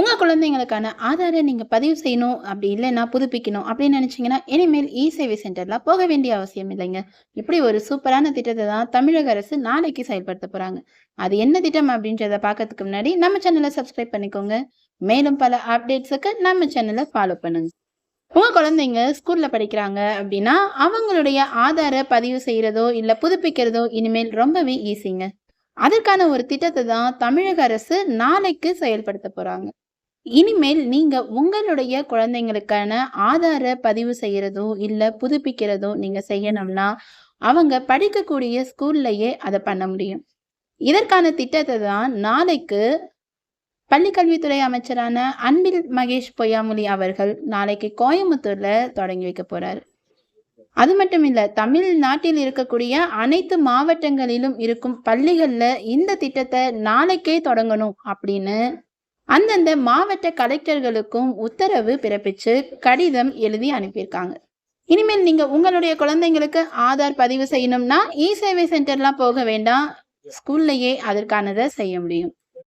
உங்கள் குழந்தைங்களுக்கான ஆதாரை நீங்கள் பதிவு செய்யணும், அப்படி இல்லைன்னா புதுப்பிக்கணும் அப்படின்னு நினச்சிங்கன்னா இனிமேல் இ-சேவை சென்டரில் போக வேண்டிய அவசியம் இல்லைங்க. இப்படி ஒரு சூப்பரான திட்டத்தை தான் தமிழக அரசு நாளைக்கு செயல்படுத்த போகிறாங்க அது என்ன திட்டம் அப்படின்றத பார்க்கறதுக்கு முன்னாடி நம்ம சேனலை சப்ஸ்கிரைப் பண்ணிக்கோங்க. மேலும் பல அப்டேட்ஸுக்கு நம்ம சேனலை ஃபாலோ பண்ணுங்க. உங்கள் குழந்தைங்க ஸ்கூலில் படிக்கிறாங்க அப்படின்னா, அவங்களுடைய ஆதார பதிவு செய்கிறதோ இல்லை புதுப்பிக்கிறதோ இனிமேல் ரொம்பவே ஈஸிங்க. அதற்கான ஒரு திட்டத்தை தான் தமிழக அரசு நாளைக்கு செயல்படுத்த போகிறாங்க இனிமேல் நீங்கள் உங்களுடைய குழந்தைங்களுக்கான ஆதார பதிவு செய்கிறதோ இல்லை புதுப்பிக்கிறதோ நீங்கள் செய்யணும்னா, அவங்க படிக்கக்கூடிய ஸ்கூல்லையே அதை பண்ண முடியும். இதற்கான திட்டத்தை தான் நாளைக்கு பள்ளிக்கல்வித்துறை அமைச்சரான அன்பில் மகேஷ் பொய்யாமொழி அவர்கள் நாளைக்கு கோயம்புத்தூரில் தொடங்கி வைக்க போகிறார் அது மட்டும் இல்லை தமிழ்நாட்டில் இருக்கக்கூடிய அனைத்து மாவட்டங்களிலும் இருக்கும் பள்ளிகளில் இந்த திட்டத்தை நாளைக்கே தொடங்கணும் அப்படின்னு அந்தந்த மாவட்ட கலெக்டர்களுக்கும் உத்தரவு பிறப்பிச்சு கடிதம் எழுதி அனுப்பியிருக்காங்க. இனிமேல் நீங்க உங்களுடைய குழந்தைங்களுக்கு ஆதார் பதிவு செய்யணும்னா, இ-சேவை சென்டர்லாம் போக வேண்டாம். ஸ்கூல்லையே அதற்கானதை செய்ய முடியும்.